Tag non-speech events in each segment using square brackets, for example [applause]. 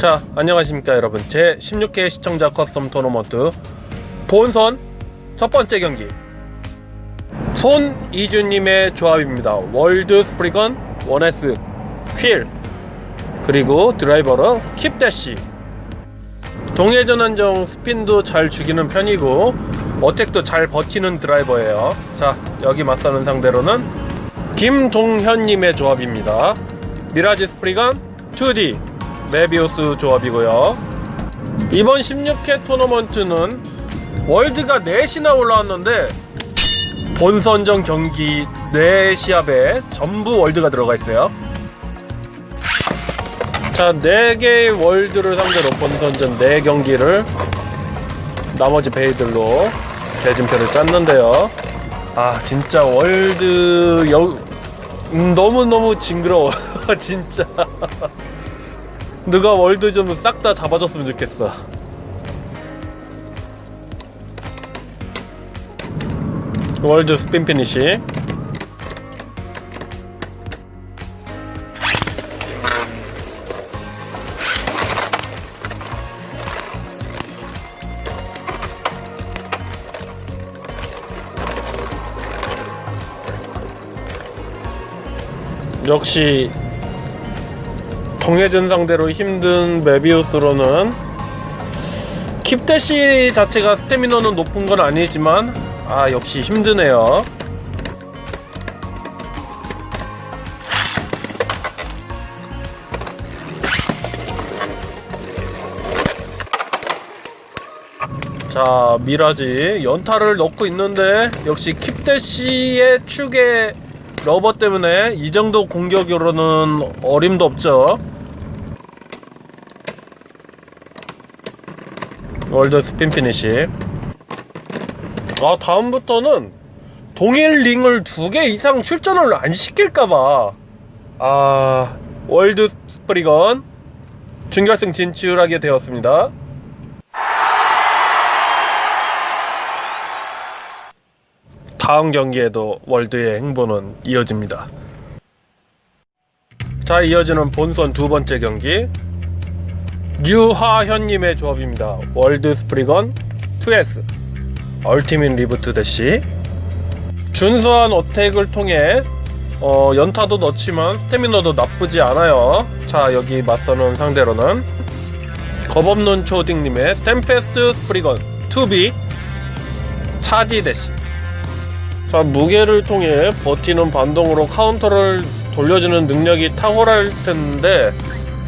자 안녕하십니까 여러분. 제 16회 시청자 커스텀 토너먼트 본선 첫 번째 경기. 손이준님의 조합입니다. 월드 스프리건 원에스 휠 그리고 드라이버로 킵대시. 동해전 한정 스핀도 잘 죽이는 편이고 어택도 잘 버티는 드라이버예요. 자 여기 맞서는 상대로는 김동현님의 조합입니다. 미라지 스프리건 2D 메비우스 조합이고요. 이번 16회 토너먼트는 월드가 4시나 올라왔는데 본선전 경기 4시합에 전부 월드가 들어가 있어요. 자, 4개의 월드를 상대로 본선전 4경기를 나머지 베이들로 대진표를 짰는데요. 아, 진짜 월드 여... 음, 너무너무 징그러워. [laughs] 진짜. 누가 월드 좀 싹 다 잡아줬으면 좋겠어. 월드 스핀 피니시. 역시 동해전 상대로 힘든 메비우스로는 킵대시 자체가 스태미너는 높은 건 아니지만 아 역시 힘드네요. 자 미라지 연타를 넣고 있는데 역시 킵대시의 축의 러버 때문에 이 정도 공격으로는 어림도 없죠 월드 스핀 피니시. 아 다음부터는 동일 링을 두 개 이상 출전을 안 시킬까봐. 아 월드 스프리건 준결승 진출하게 되었습니다. 다음 경기에도 월드의 행보는 이어집니다. 자 이어지는 본선 두 번째 경기 유하현님의 조합입니다. 월드 스프리건 2S 얼티밋 리부트 대시 준수한 어택을 통해 어, 연타도 넣지만 스태미너도 나쁘지 않아요. 자 여기 맞서는 상대로는 겁없는 초딩님의 템페스트 스프리건 2B 차지 대시 자 무게를 통해 버티는 반동으로 카운터를 돌려주는 능력이 탁월할 텐데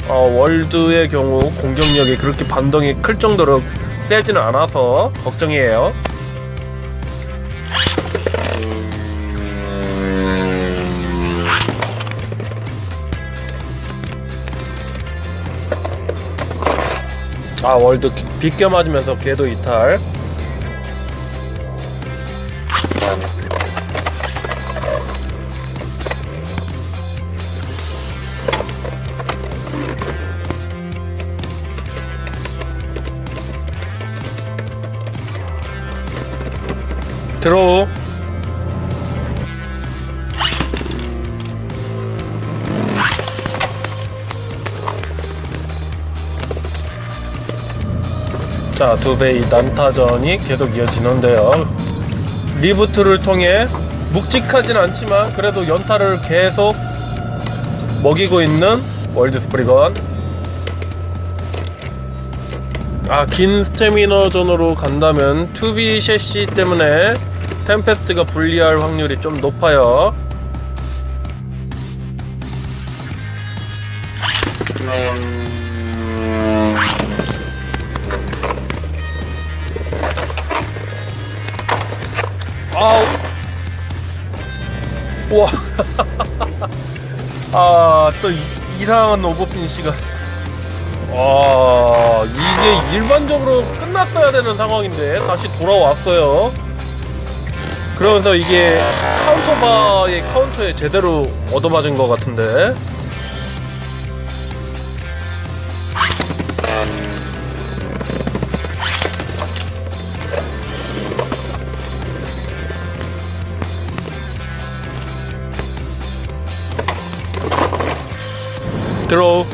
어, 월드의 경우 공격력이 그렇게 반동이 클 정도로 세지는 않아서 걱정이에요. 아 월드 비껴 맞으면서 궤도 이탈. 들어오. 자, 두 배의 난타전이 계속 이어지는데요. 리부트를 통해 묵직하진 않지만 그래도 연타를 계속 먹이고 있는 월드 스프리건. 아, 긴 스태미너전으로 간다면 투비 셰시 때문에 템페스트가 불리할 확률이 좀 높아요. 아우. 우와. [laughs] 아, 또 이- 이상한 오버핀 시간. 와, 이게 일반적으로 끝났어야 되는 상황인데 다시 돌아왔어요. 그러면서 이게 카운터바의 카운터에 제대로 얻어맞은 것 같은데. 들어.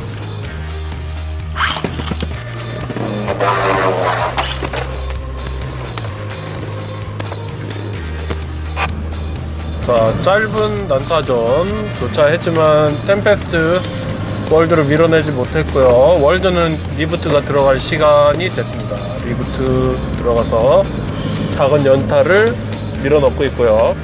자, 짧은 난타전 조차했지만 템페스트 월드를 밀어내지 못했고요. 월드는 리부트가 들어갈 시간이 됐습니다. 리부트 들어가서 작은 연타를 밀어넣고 있고요.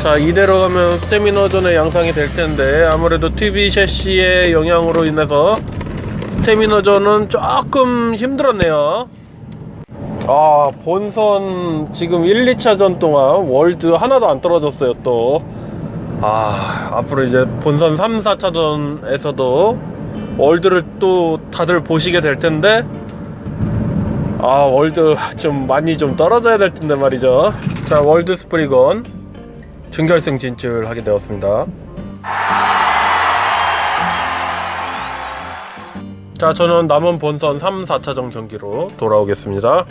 자, 이대로 가면 스태미너전의 양상이 될 텐데 아무래도 TV 셰시의 영향으로 인해서 스태미너전은 조금 힘들었네요. 아, 본선 지금 1, 2차전 동안 월드 하나도 안 떨어졌어요, 또. 아, 앞으로 이제 본선 3, 4차전에서도 월드를 또 다들 보시게 될 텐데, 아, 월드 좀 많이 좀 떨어져야 될 텐데 말이죠. 자, 월드 스프리건 준결승 진출하게 되었습니다. 자, 저는 남은 본선 3, 4차전 경기로 돌아오겠습니다.